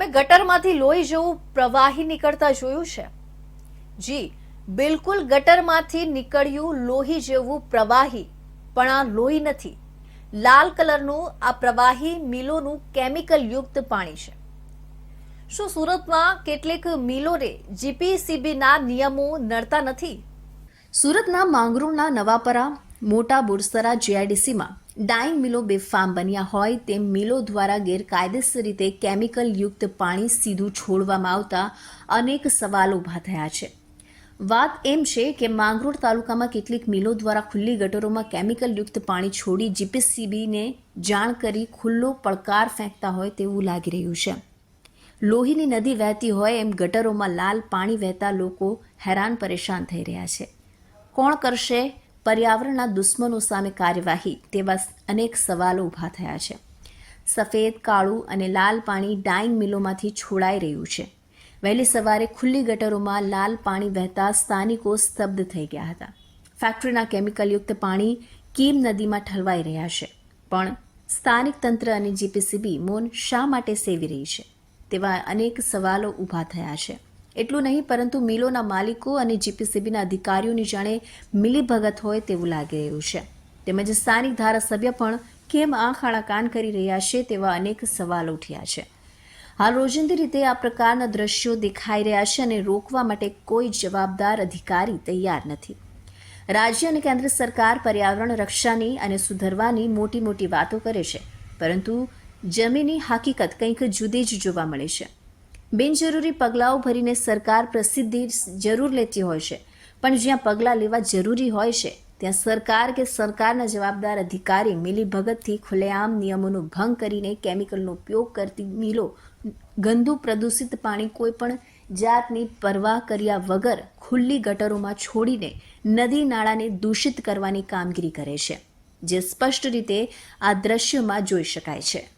તમે ગટરમાંથી લોહી જેવું પ્રવાહી નીકળતા જોયું છે? જી, બિલકુલ ગટરમાંથી નીકળ્યું લોહી જેવું પ્રવાહી, પણ આ લોહી નથી. લાલ કલરનું આ પ્રવાહી મિલોનું કેમિકલ યુક્ત પાણી છે. શું સુરતમાં કેટલીક મિલોને જીપીસીબીના નિયમો નડતા નથી? સુરતના માંગરોળના નવાપરા, મોટા બુરસરા, જીઆઈડીસીમાં ડાઇંગ મિલો બેફામ બન્યા હોય તેમ મિલો દ્વારા ગેરકાયદેસર રીતે કેમિકલ યુક્ત પાણી સીધું છોડવામાં આવતા અનેક સવાલો ઊભા થયા છે. વાત એમ છે કે માંગરોળ તાલુકામાં કેટલીક મિલો દ્વારા ખુલ્લી ગટરોમાં કેમિકલ યુક્ત પાણી છોડી જીપીસીબીને જાણ કરી ખુલ્લો પડકાર ફેંકતા હોય તેવું લાગી રહ્યું છે. લોહીની નદી વહેતી હોય એમ ગટરોમાં લાલ પાણી વહેતા લોકો હેરાન પરેશાન થઈ રહ્યા છે. કોણ કરશે? પર્યાવરણના દુશ્મનો સામે કાર્યવાહી તેવા અનેક સવાલો ઊભા થયા છે. સફેદ, કાળું અને લાલ પાણી ડાઈંગ મિલોમાંથી છોડાઈ રહ્યું છે. વહેલી સવારે ખુલ્લી ગટરોમાં લાલ પાણી વહેતા સ્થાનિકો સ્તબ્ધ થઈ ગયા હતા. ફેક્ટરીના કેમિકલયુક્ત પાણી કીમ નદીમાં ઠલવાઈ રહ્યા છે. પણ સ્થાનિક તંત્ર અને જીપીસીબી મૌન શા માટે સેવી રહી છે તેવા અનેક સવાલો ઊભા થયા છે. એટલું નહીં, પરંતુ મિલોના માલિકો અને જીપીસીબીના અધિકારીઓની જાણે મિલીભગત હોય તેવું લાગી રહ્યું છે. તેમજ સ્થાનિક ધારાસભ્ય પણ કેમ આંખ ખાણાકાન કરી રહ્યા છે તેવા અનેક સવાલ ઉઠ્યા છે. હાલ રોજિંદી રીતે આ પ્રકારના દ્રશ્યો દેખાઈ રહ્યા છે અને રોકવા માટે કોઈ જવાબદાર અધિકારી તૈયાર નથી. રાજ્ય અને કેન્દ્ર સરકાર પર્યાવરણ રક્ષાની અને સુધરવાની મોટી મોટી વાતો કરે છે, પરંતુ જમીની હકીકત કંઈક જુદી જ જોવા મળે છે. બિનજરૂરી પગલાઓ ભરીને સરકાર પ્રસિદ્ધિ જરૂર લેતી હોય છે. પણ જ્યાં પગલાં લેવા જરૂરી હોય છે, ત્યાં સરકાર કે સરકારના જવાબદાર અધિકારી મિલીભગતથી ખુલ્લેઆમ નિયમોનો ભંગ કરીને કેમિકલનો ઉપયોગ કરતી મિલો, ગંદુ પ્રદૂષિત પાણી કોઈ પણ જાતની પરવાહ કર્યા વગર ખુલ્લી ગટરોમાં છોડીને નદી નાળાને દૂષિત કરવાની કામગીરી કરે છે, જે સ્પષ્ટ રીતે આ દ્રશ્યમાં જોઈ શકાય છે.